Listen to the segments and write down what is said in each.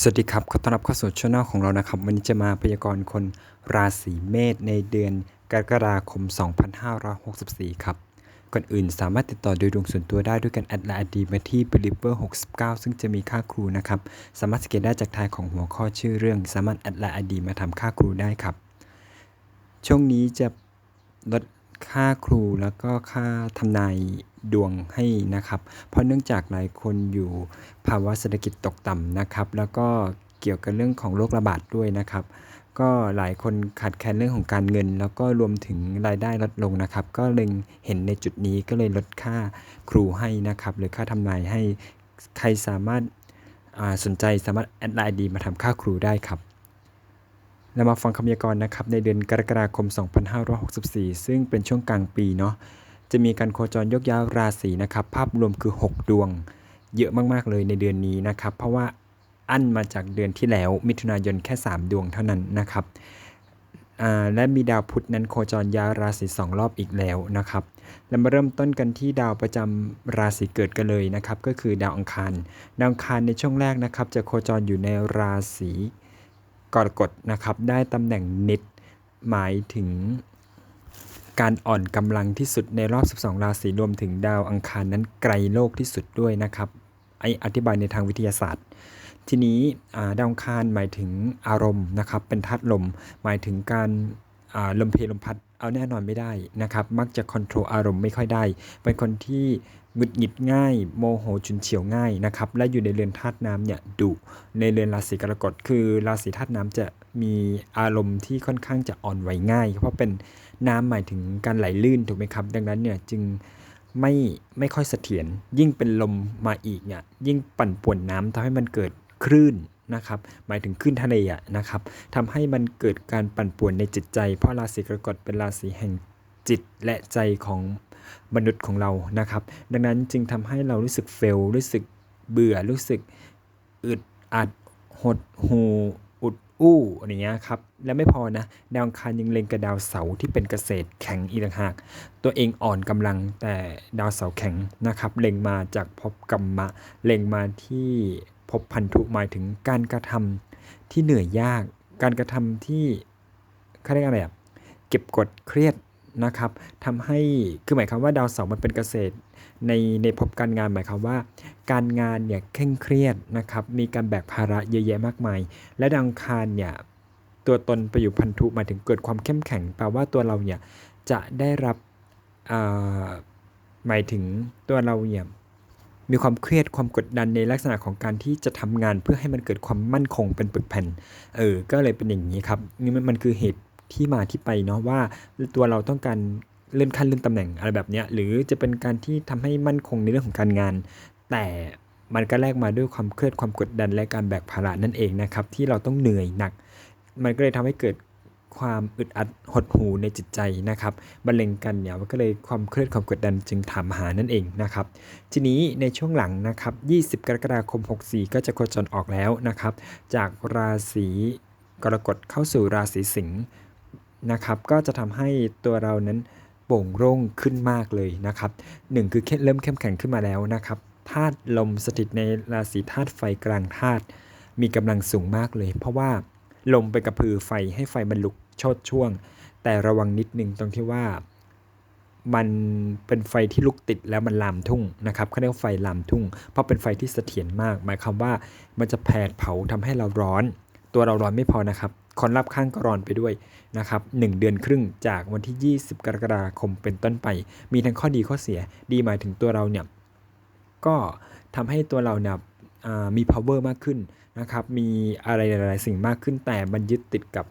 สวัสดีครับ ขอต้อนรับเข้าสู่ช่องของเรานะครับ วันนี้จะมาพยากรณ์คนราศีเมษในเดือนกรกฎาคม 2564 ครับ ก่อนอื่นสามารถติดต่อโดยดวงส่วนตัวได้ด้วยกันแอดไลน์ดีมาที่ believer 69 ซึ่งจะมีค่าครูนะครับ สามารถสเกตได้จากทายของหัวข้อชื่อเรื่อง สามารถแอดไลน์ดีมาทำค่าครูได้ครับ ช่วงนี้จะลด ค่าครูแล้วก็ค่าทำนายดวงให้นะครับ เพราะเนื่องจากหลายคนอยู่ภาวะเศรษฐกิจตกต่ำนะครับ แล้วก็เกี่ยวกับเรื่องของโรคระบาดด้วยนะครับ ก็หลายคนขาดแคลนเรื่องของการเงิน แล้วก็รวมถึงรายได้ลดลงนะครับ ก็เล็งเห็นในจุดนี้ก็เลยลดค่าครูให้นะครับ หรือค่าทำนายให้ใครสามารถสนใจสามารถแอดไลน์ดีมาทำค่าครูได้ครับ เรามาฟังคำพยากรณ์นะครับในเดือนกรกฎาคม 2564 ซึ่งเป็นช่วงกลางปีเนาะจะมีการโคจรยกย้ายราศีนะครับ ภาพรวมคือ 6 ดวง เยอะมากๆเลยในเดือนนี้นะครับ เพราะว่าอั้นมาจากเดือนที่แล้ว มิถุนายนแค่ 3 ดวงเท่านั้นนะครับอ่าและมีดาวพุธนั้นโคจรย้ายราศี2รอบอีกแล้วนะครับเรามาเริ่มต้นกันที่ดาวประจำราศีเกิดกันเลยนะครับ ก็คือดาวอังคาร ดาวอังคารในช่วงแรกนะครับ จะโคจรอยู่ในราศี กรกฎนะครับ ได้ตำแหน่งนิด หมายถึงการอ่อนกำลังที่สุดในรอบ 12 ราศีรวมถึงดาวอังคารนั้นไกลโลกที่สุดด้วยนะครับไออธิบายในทางวิทยาศาสตร์ ทีนี้ดาวอังคารหมายถึงอารมณ์นะครับ เป็นธาตุลม หมายถึงการลมเพลลมพัด เอาแน่นอนไม่ได้นะครับ มักจะควบคุมอารมณ์ไม่ค่อยได้ เป็นคนที่หงุดหงิดง่าย โมโหฉุนเฉียวง่ายนะครับ และอยู่ในเรือนธาตุน้ำเนี่ยดุ ในเรือนราศีกรกฎคือราศีธาตุน้ำจะมีอารมณ์ที่ค่อนข้างจะอ่อนไหวง่าย เพราะเป็นน้ำหมายถึงการไหลลื่นถูกไหมครับ ดังนั้นเนี่ยจึงไม่ไม่ค่อยเสถียรยิ่งเป็นลมมาอีกเนี่ยยิ่งปั่นป่วนน้ำทำให้มันเกิดคลื่น นะครับหมายถึงคลื่นทะเลอะนะครับทำให้มันเกิดการปั่นป่วนในจิตใจ เพราะราศีกรกฎเป็นราศีแห่งจิตและใจของมนุษย์ของเรานะครับ ดังนั้นจึงทำให้เรารู้สึกเฟลรู้สึกเบื่อรู้สึกอึดอัดหดหูอุดอู้อะไรเงี้ยครับและไม่พอนะดาวคารยังเล็งกับดาวเสาที่เป็นเกษตรแข็งอีกต่างหาก ตัวเองอ่อนกำลังแต่ดาวเสาแข็งนะครับเล็งมาจากภพกรรมะเล็งมาที่ ภพพันธุหมายถึงการกระทำที่เหนื่อยยาก การกระทำที่เขาเรียกอะไรอะเก็บกดเครียดนะครับทำให้คือหมายความว่าดาวเสาร์มันเป็นเกษตร ในในภพการงานหมายความว่า การงานเนี่ยเคร่งเครียดนะครับมีการแบกภาระเยอะแยะมากมาย และดาวอังคารเนี่ยตัวตนไปอยู่พันธุหมายถึงเกิดความเข้มแข็งแปลว่าตัวเราเนี่ยจะได้รับหมายถึงตัวเราเนี่ย มีความเครียดความกดดันในลักษณะของการที่จะทำงานเพื่อให้มันเกิดความมั่นคงเป็นปึกแผ่น เออ ก็เลยเป็นอย่างนี้ครับนี่มันมันคือเหตุที่มาที่ไปเนาะว่าตัวเราต้องการเลื่อนขั้นเลื่อนตำแหน่งอะไรแบบเนี้ยหรือจะเป็นการที่ทำให้มั่นคงในเรื่องของการงาน แต่มันก็แลกมาด้วยความเครียดความกดดันและการแบกภาระนั่นเองนะครับที่เราต้องเหนื่อยหนัก มันก็เลยทำให้เกิด ความอึดอัดหดหูในจิตใจนะครับบรรเลงกันเนี่ยมันก็เลยความเครียดความกดดันจึงถามหานั่นเองนะครับ ทีนี้ในช่วงหลังนะครับ 20 กรกฎาคม 64 ก็จะโคจรออกแล้วนะครับ จากราศีกรกฎเข้าสู่ราศีสิงห์นะครับ ก็จะทำให้ตัวเรานั้นโป่งโล่งขึ้นมากเลยนะครับหนึ่งคือเริ่มเข้มแข็งขึ้นมาแล้วนะครับธาตุลมสถิตในราศีธาตุไฟกลางธาตุมีกำลังสูงมากเลย เพราะว่าลมไปกระพือไฟให้ไฟมันลุก ชดช่วง แต่ระวังนิดนึงตรงที่ว่ามันเป็นไฟที่ลุกติดแล้วมันลามทุ่งนะครับเขาเรียกไฟลามทุ่ง เพราะเป็นไฟที่เสถียรมาก หมายความว่ามันจะแผดเผาทำให้เราร้อน ตัวเราร้อนไม่พอนะครับ คนรอบข้างก็ร้อนไปด้วยนะครับ1เดือนครึ่งจากวันที่ 20 กรกฎาคมเป็นต้นไป มีทั้งข้อดีข้อเสีย ดีหมายถึงตัวเราเนี่ยก็ทำให้ตัวเราเนี่ยมี power มากขึ้นนะครับ มีอะไรหลายๆสิ่งมากขึ้นแต่มันยึดติดกับ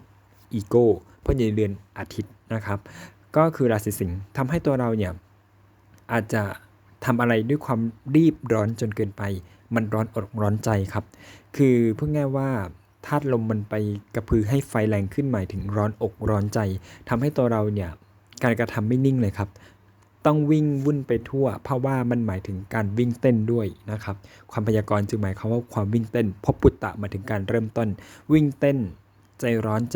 อีโก้เพราะอยู่ในเดือนอาทิตย์นะครับ ก็คือราศีสิงห์ทำให้ตัวเราเนี่ยอาจจะทำอะไรด้วยความรีบร้อนจนเกินไป มันร้อนอกร้อนใจครับ คือพูดง่ายว่าธาตุลมมันไปกระพือให้ไฟแรงขึ้นหมายถึงร้อนอกร้อนใจทำให้ตัวเราเนี่ยการกระทำไม่นิ่งเลยครับ ต้องวิ่งวุ่นไปทั่ว เพราะว่ามันหมายถึงการวิ่งเต้นด้วยนะครับ ความพยากรณ์จึงหมายความว่าความวิ่งเต้นพบปุตตะหมายถึงการเริ่มต้น วิ่งเต้น ใจร้อนใจ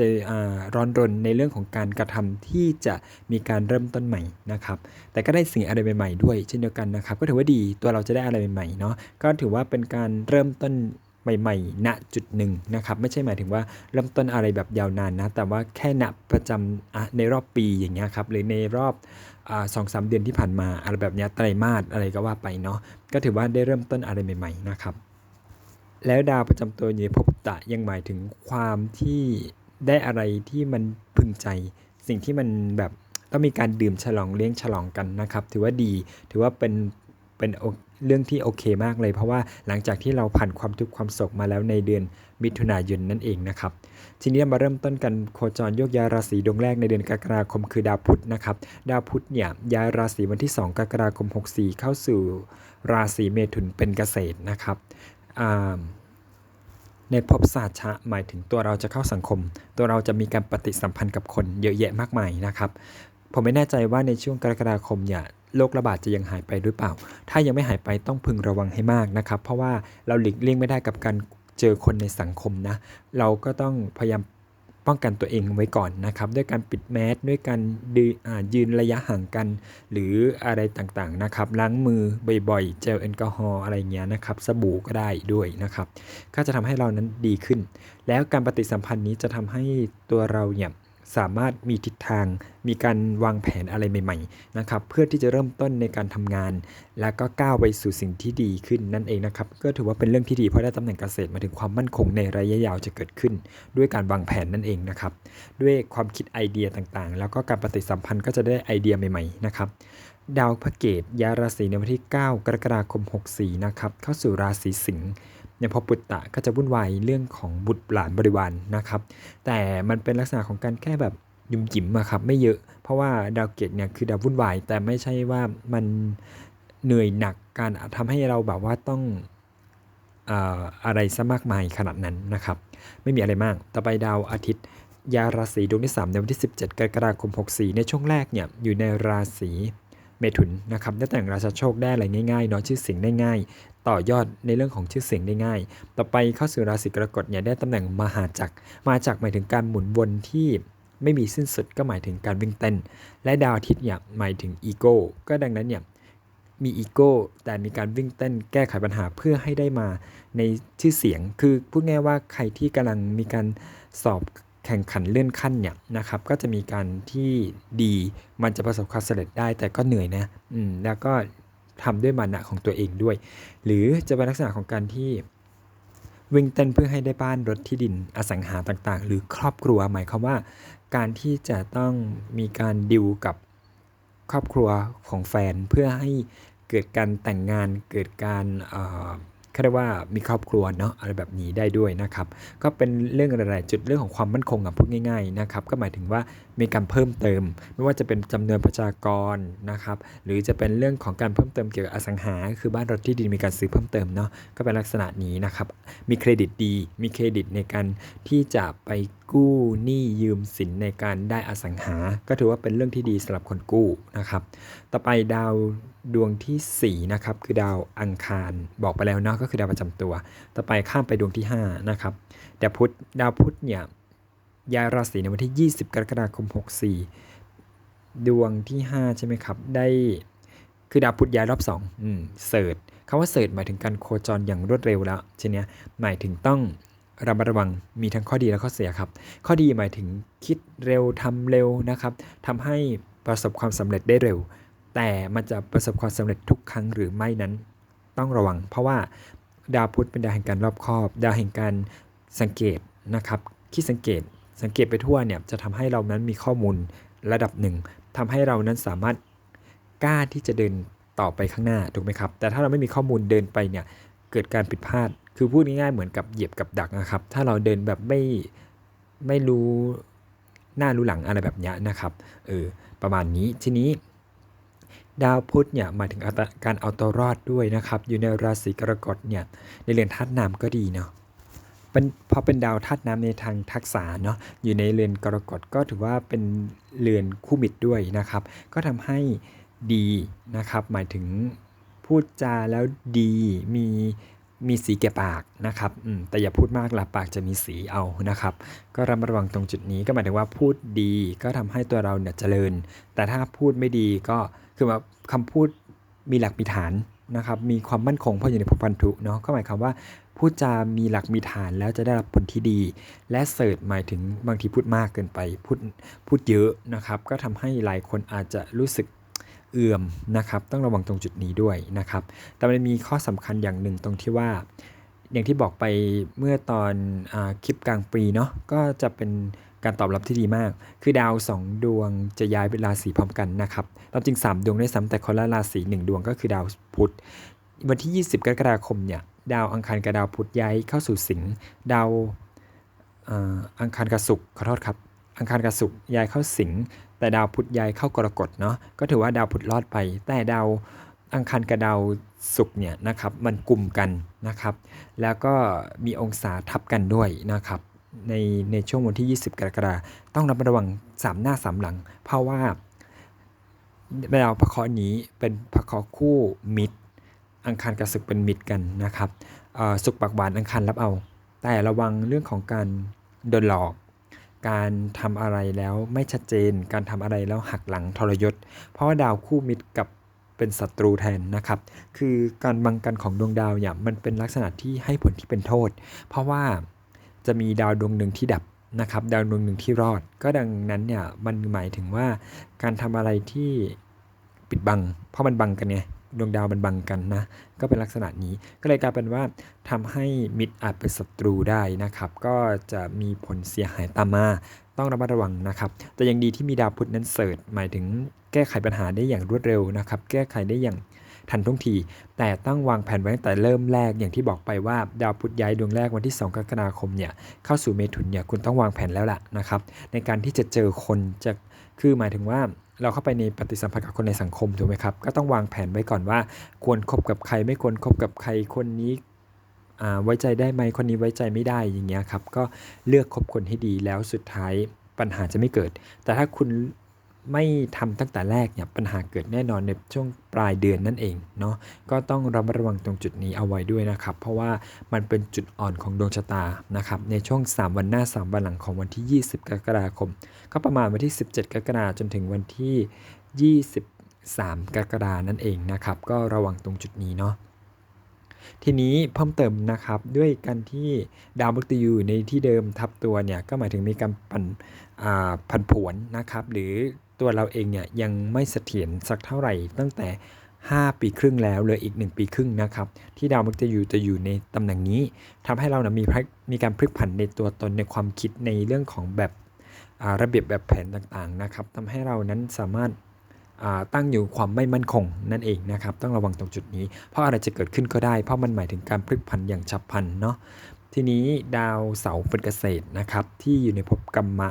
ร้อนรนในเรื่องของการกระทำที่จะมีการเริ่มต้นใหม่นะครับ แต่ก็ได้สิ่งอะไรใหม่ๆด้วย เช่นเดียวกันนะครับ ก็ถือว่าดีตัวเราจะได้อะไรใหม่ๆเนาะก็ถือว่าเป็นการเริ่มต้นใหม่ๆ ณ จุดหนึ่งนะครับ ไม่ใช่หมายถึงว่าเริ่มต้นอะไรแบบยาวนานนะ แต่ว่าแค่ณประจำในรอบปีอย่างเงี้ยครับ หรือในรอบสองสามเดือนที่ผ่านมาอะไรแบบเนี้ยไตรมาสอะไรก็ว่าไปเนาะ ก็ถือว่าได้เริ่มต้นอะไรใหม่ ๆ นะครับ แล้วดาวประจำตัวอยู่ในภพตะยังหมายถึงความที่ได้อะไรที่มันพึงใจ สิ่งที่มันแบบต้องมีการดื่มฉลองเลี้ยงฉลองกันนะครับ ถือว่าดีถือว่าเป็นเป็นเรื่องที่โอเคมากเลย เพราะว่าหลังจากที่เราผ่านความทุกข์ความโศกมาแล้วในเดือนมิถุนายนนั่นเองนะครับ ทีนี้มาเริ่มต้นกันโคจรโยกย้ายราศีดวงแรกในเดือนกรกฎาคมคือดาวพุธนะครับ ดาวพุธเนี่ยย้ายราศีวันที่ 2 กรกฎาคม 64 เข้าสู่ราศีเมถุนเป็นเกษตรนะครับ ในภพศาสตร์ชะหมายถึงตัวเราจะเข้าสังคม ตัวเราจะมีการปฏิสัมพันธ์กับคนเยอะแยะมากมายนะครับ ผมไม่แน่ใจว่าในช่วงกรกฎาคมเนี่ยโรคระบาดจะยังหายไปหรือเปล่า ถ้ายังไม่หายไปต้องพึงระวังให้มากนะครับ เพราะว่าเราหลีกเลี่ยงไม่ได้กับการเจอคนในสังคมนะ เราก็ต้องพยายาม ป้องกันตัวเองไว้ก่อนนะครับ ด้วยการปิดแมสด้วยการยืนระยะห่างกัน หรืออะไรต่างๆนะครับล้างมือบ่อยๆ เจลแอลกอฮอล์อะไรเงี้ยนะครับสบู่ก็ได้ด้วยนะครับก็จะทำให้เรานั้นดีขึ้น แล้วการปฏิสัมพันธ์นี้จะทำให้ตัวเราเนี่ย สามารถมีทิศทาง มีการวางแผนอะไรใหม่ๆนะครับเพื่อที่จะเริ่มต้นในการทำงาน แล้วก็ก้าวไปสู่สิ่งที่ดีขึ้นนั่นเองนะครับก็ถือว่าเป็นเรื่องที่ดีเพราะได้ตำแหน่งเกษตรมาถึงความมั่นคงในระยะยาวจะเกิดขึ้น ด้วยการวางแผนนั่นเองนะครับด้วยความคิดไอเดียต่างๆ แล้วก็การปฏิสัมพันธ์ก็จะได้ไอเดียใหม่ๆนะครับดาวพระเกตยาราศีในวันที่ 9 กรกฎาคม 64 นะครับ เข้าสู่ราศีสิงห์ เนี่ยพอปุตตะก็จะวุ่นวายเรื่องของบุตรหลานบริวารนนะครับ แต่มันเป็นลักษณะของการแค่แบบยุ่มจิ๋มอะครับไม่เยอะ เพราะว่าดาวเกตเนี่ยคือดาววุ่นวาย แต่ไม่ใช่ว่ามันเหนื่อยหนักการทำให้เราแบบว่าต้องอะไรซะมากมายขนาดนั้นนะครับ ไม่มีอะไรมาก ต่อไปดาวอาทิตย์ ยาราศีดวงที่ 3 ในวันที่ 17 กรกฎาคม 64 ในช่วงแรกเนี่ยอยู่ในราศี เมถุนนะครับได้แต่งราชาโชคได้อะไรง่ายๆเนาะชื่อเสียงได้ง่าย ต่อยอดในเรื่องของชื่อเสียงได้ง่าย ต่อไปเข้าสู่ราศีกรกฎเนี่ยได้ตำแหน่งมหาจักรมาจากหมายถึงการหมุนวนที่ไม่มีสิ้นสุดก็หมายถึงการวิ่งเต้น และดาวอาทิตย์เนี่ยหมายถึงอีโก้ก็ดังนั้นเนี่ยมีอีโก้แต่มีการวิ่งเต้นแก้ไขปัญหาเพื่อให้ได้มาในชื่อเสียง คือพูดง่ายว่าใครที่กำลังมีการสอบ แข่งขันเลื่อนขั้นเนี่ยนะครับก็จะมีการที่ดีมันจะประสบความสำเร็จได้แต่ก็เหนื่อยนะอืมแล้วก็ทำด้วยมานะของตัวเองด้วย หรือจะเป็นลักษณะของการที่วิ่งเต้นเพื่อให้ได้บ้านรถที่ดินอสังหาต่างๆ หรือครอบครัวหมายความว่า การที่จะต้องมีการดิวกับครอบครัวของแฟนเพื่อให้เกิดการแต่งงานเกิดการ เขาเรียกว่ามีครอบครัวเนาะอะไรแบบนี้ได้ด้วยนะครับ ก็เป็นเรื่องอะไรจุดเรื่องของความมั่นคงกับพูดง่ายๆนะครับ ก็หมายถึงว่ามีการเพิ่มเติม ไม่ว่าจะเป็นจำนวนประชากรนะครับ หรือจะเป็นเรื่องของการเพิ่มเติมเกี่ยวกับอสังหา คือบ้านรถที่ดินมีการซื้อเพิ่มเติมเนาะก็เป็นลักษณะนี้นะครับ มีเครดิตดี มีเครดิตในการที่จะไปกู้หนี้ยืมสินในการได้อสังหา ก็ถือว่าเป็นเรื่องที่ดีสำหรับคนกู้นะครับ ต่อไปดาวดวงที่4นะครับคือดาวอังคารบอกไปแล้วเนาะก็คือดาวประจำตัว ต่อไปข้ามไปดวงที่5นะครับดาวพุธดาวพุธเนี่ยย้ายราศีในวันที่ 20 กรกฎาคม 64 ดวงที่ 5 ใช่ไหมครับ ได้คือดาวพุธย้ายรอบ2อืมเสิร์ชคำว่าเสิร์ชหมายถึงการโคจรอย่างรวดเร็วแล้วทีเนี้ยหมายถึงต้อง ระมัดระวังมีทั้งข้อดีและข้อเสียครับ ข้อดีหมายถึงคิดเร็วทำเร็วนะครับทำให้ประสบความสำเร็จได้เร็ว แต่มันจะประสบความสำเร็จทุกครั้งหรือไม่นั้น ต้องระวัง เพราะว่าดาวพุธเป็นดาวแห่งการรอบคอบ ดาวแห่งการสังเกตนะครับคิดสังเกตสังเกตไปทั่วเนี่ยจะทำให้เรานั้นมีข้อมูลระดับหนึ่งทำให้เรานั้นสามารถกล้าที่จะเดินต่อไปข้างหน้าถูกไหมครับ แต่ถ้าเราไม่มีข้อมูลเดินไปเนี่ยเกิดการผิดพลาด คือพูดง่ายๆเหมือนกับเหยียบกับดักนะครับ ถ้าเราเดินแบบไม่ไม่รู้หน้ารู้หลังอะไรแบบนี้นะครับ เออ ประมาณนี้ ทีนี้ ดาวพุธเนี่ยหมายถึงการเอาตัวรอดด้วยนะครับ อยู่ในราศีกรกฎเนี่ย ในเรือนธาตุน้ำก็ดีเนาะเป็นพอเป็นดาวธาตุน้ำในทางทักษะเนาะอยู่ในเรือนกรกฎก็ถือว่าเป็นเรือนคู่มิตรด้วยนะครับ ก็ทำให้ดีนะครับ หมายถึงพูดจาแล้วดีมี มีสีแก่ปากนะครับแต่อย่าพูดมากละปากจะมีสีเอานะครับ ก็ระมัดระวังตรงจุดนี้ก็หมายถึงว่าพูดดีก็ทำให้ตัวเราเนี่ยเจริญ แต่ถ้าพูดไม่ดีก็คือว่าคำพูดมีหลักมีฐานนะครับ มีความมั่นคงเพราะอยู่ในภพพันธุเนาะก็หมายความว่าพูดจามีหลักมีฐานแล้วจะได้รับผลที่ดี และเสิร์ชหมายถึงบางทีพูดมากเกินไปพูดพูดเยอะนะครับ ก็ทำให้หลายคนอาจจะรู้สึก เอื่อมนะครับ ต้องระวังตรงจุดนี้ด้วยนะครับ แต่มันมีข้อสำคัญอย่างหนึ่งตรงที่ว่า อย่างที่บอกไปเมื่อตอนอคลิปกลางปีเนาะก็จะเป็นการตอบรับที่ดีมาก คือดาว 2 ดวงจะย้ายเป็นราศีพร้อมกันนะครับตามจริง 3 ดวงได้ซ้ำแต่คนละราศี1ดวงก็คือดาวพุธ วันที่ 20 กรกฎาคมเนี่ย ดาวอังคารกับดาวพุธย้ายเข้าสู่สิงห์ ดาวอังคารกับศุกร์ขอโทษครับ อังคารกับศุกร์ย้ายเข้าสิงห์แต่ดาวพุธย้ายเข้ากรกฎเนาะก็ถือว่าดาวพุธรอดไป แต่ดาวอังคารกับดาวศุกร์เนี่ยนะครับมันกลุ่มกันนะครับ แล้วก็มีองศาทับกันด้วยนะครับ ในในช่วงวันที่ 20 กรกฎาคมต้องระมัดระวัง3หน้า3หลัง เพราะว่าดาวพระเคราะห์นี้เป็นพระเคราะห์คู่มิตร อังคารกับศึกเป็นมิตรกันนะครับเอ่อสุกปากหวานอังคารรับเอา แต่ระวังเรื่องของการโดนหลอก การทำอะไรแล้วไม่ชัดเจน การทำอะไรแล้วหักหลังทรยศ เพราะว่าดาวคู่มิตรกับเป็นศัตรูแทนนะครับ คือการบังกันของดวงดาวเนี่ยมันเป็นลักษณะที่ให้ผลที่เป็นโทษ เพราะว่าจะมีดาวดวงหนึ่งที่ดับนะครับ ดาวดวงหนึ่งที่รอด ก็ดังนั้นเนี่ยมันหมายถึงว่าการทำอะไรที่ปิดบัง เพราะมันบังกันไง ดวงดาวมันบังกันนะ ก็เป็นลักษณะนี้ ก็เลยกลายเป็นว่าทำให้มิตรอาจเป็นศัตรูได้นะครับ ก็จะมีผลเสียหายตามมา ต้องระมัดระวังนะครับ แต่ยังดีที่มีดาวพุธนั้นเสิร์ชหมายถึงแก้ไขปัญหาได้อย่างรวดเร็วนะครับ แก้ไขได้อย่างทันท่วงที แต่ต้องวางแผนไว้ตั้งแต่เริ่มแรกอย่างที่บอกไปว่าดาวพุธย้ายดวงแรกวันที่ 2 กรกฎาคมเนี่ยเข้าสู่เมถุนเนี่ยคุณต้องวางแผนแล้วล่ะนะครับ ในการที่จะเจอคนจะ คือหมายถึงว่าเราเข้าไปในปฏิสัมพันธ์กับคนในสังคมถูกไหมครับ ก็ต้องวางแผนไว้ก่อนว่า ควรคบกับใครไม่ควรคบกับใครคนนี้ไว้ใจได้ไหมคนนี้ไว้ใจไม่ได้อย่างเงี้ยครับ ก็เลือกคบคนให้ดีแล้วสุดท้ายปัญหาจะไม่เกิด แต่ถ้าคุณ ไม่ทำตั้งแต่แรกเนี่ยปัญหาเกิดแน่นอนในช่วงปลายเดือนนั่นเองเนาะก็ต้องระมัดระวังตรงจุดนี้เอาไว้ด้วยนะครับ เพราะว่ามันเป็นจุดอ่อนของดวงชะตานะครับในช่วง 3 วันหน้า 3 วันหลังของวันที่ 20 กรกฎาคม ก็ประมาณวันที่ 17 กรกฎาคมจนถึงวันที่ 23 กรกฎานั่นเองนะครับก็ระวังตรงจุดนี้เนาะทีนี้เพิ่มเติมนะครับด้วยการที่ดาวมฤตยูในที่เดิมทับตัวเนี่ยก็หมายถึงมีการปั่นผันผวนนะครับ หรือ ตัวเราเองเนี่ยยังไม่เสถียรสักเท่าไหร่ ตั้งแต่ 5 ปีครึ่งแล้วเลยอีก 1 ปีครึ่งนะครับ ที่ดาวมฤตยูจะอยู่ในตำแหน่งนี้ทำให้เรานะมีพลิกมีการพลิกผันในตัวตนในความคิดในเรื่องของแบบระเบียบแบบแผนต่างๆนะครับทำให้เรานั้นสามารถตั้งอยู่ความไม่มั่นคงนั่นเองนะครับ ต้องระวังตรงจุดนี้ เพราะอะไรจะเกิดขึ้นก็ได้ เพราะมันหมายถึงการพลิกผันอย่างฉับพลันเนาะทีนี้ดาวเสาร์เป็นเกษตรนะครับ ที่อยู่ในภพกรรมะ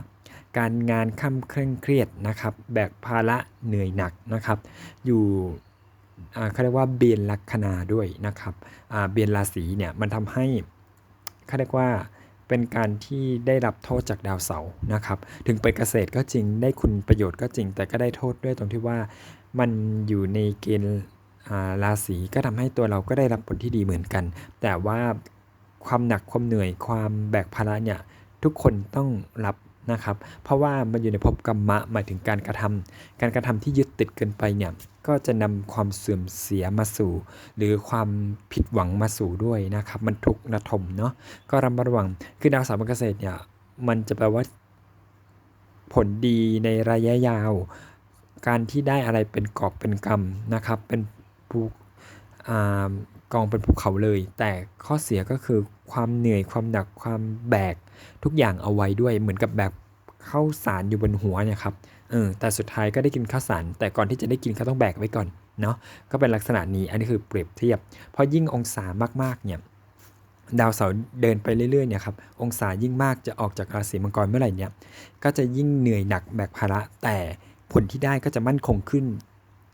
การงานค่ำเคร่งเครียดนะครับ แบกภาระเหนื่อยหนักนะครับ อยู่อ่าเขาเรียกว่าเบียนลัคนาด้วยนะครับเบียนราศีเนี่ยมันทำให้เขาเรียกว่าเป็นการที่ได้รับโทษจากดาวเสาร์นะครับ ถึงไปเกษตรก็จริงได้คุณประโยชน์ก็จริง แต่ก็ได้โทษด้วยตรงที่ว่ามันอยู่ในเกณฑ์ราศีก็ทำให้ตัวเราก็ได้รับผลที่ดีเหมือนกัน แต่ว่าความหนักความเหนื่อยความแบกภาระเนี่ยทุกคนต้องรับ นะครับ เพราะว่ามันอยู่ในภพกรรมะหมายถึงการกระทำการกระทำที่ยึดติดเกินไปเนี่ยก็จะนำความเสื่อมเสียมาสู่ หรือความผิดหวังมาสู่ด้วยนะครับ มันทุกข์ระทมเนาะก็ระมัดระวังคือดาวเสาร์เป็นเกษตรเนี่ยมันจะแปลว่าผลดีในระยะยาว การที่ได้อะไรเป็นกอบเป็นกำนะครับ เป็นภูอกองเป็นภูเขาเลย แต่ข้อเสียก็คือความเหนื่อยความหนักความแบก ทุกอย่างเอาไว้ด้วยเหมือนกับแบกข้าวสารอยู่บนหัวเนี่ยครับเออแต่สุดท้ายก็ได้กินข้าวสาร แต่ก่อนที่จะได้กินเขาต้องแบกไว้ก่อนเนาะก็เป็นลักษณะนี้อันนี้คือเปรียบเทียบเพราะยิ่งองศามากๆเนี่ยดาวเสาร์เดินไปเรื่อยๆเนี่ยครับองศายิ่งมากจะออกจากราศีมังกรเมื่อไหร่เนี่ยก็จะยิ่งเหนื่อยหนักแบกภาระ แต่ผลที่ได้ก็จะมั่นคงขึ้น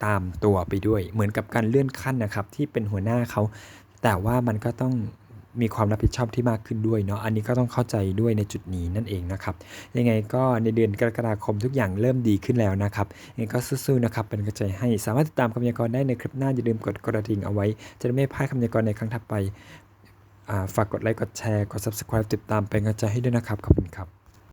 ตามตัวไปด้วย เหมือนกับการเลื่อนขั้นนะครับที่เป็นหัวหน้าเขา แต่ว่ามันก็ต้อง มีความรับผิดชอบที่มากขึ้นด้วยเนาะ อันนี้ก็ต้องเข้าใจด้วยในจุดนี้นั่นเองนะครับ ยังไงก็ในเดือนกรกฎาคมทุกอย่างเริ่มดีขึ้นแล้วนะครับยังไงก็สู้ๆนะครับ เป็นกำลังใจให้ สามารถติดตามคำพยากรณ์ได้ในคลิปหน้า อย่าลืมกดกระดิ่งเอาไว้ จะได้ไม่พลาดคำพยากรณ์ในครั้งถัดไป ฝากกดไลค์ กดแชร์ กด subscribe ติดตามเป็นกำลังใจให้ด้วยนะครับ ขอบคุณครับ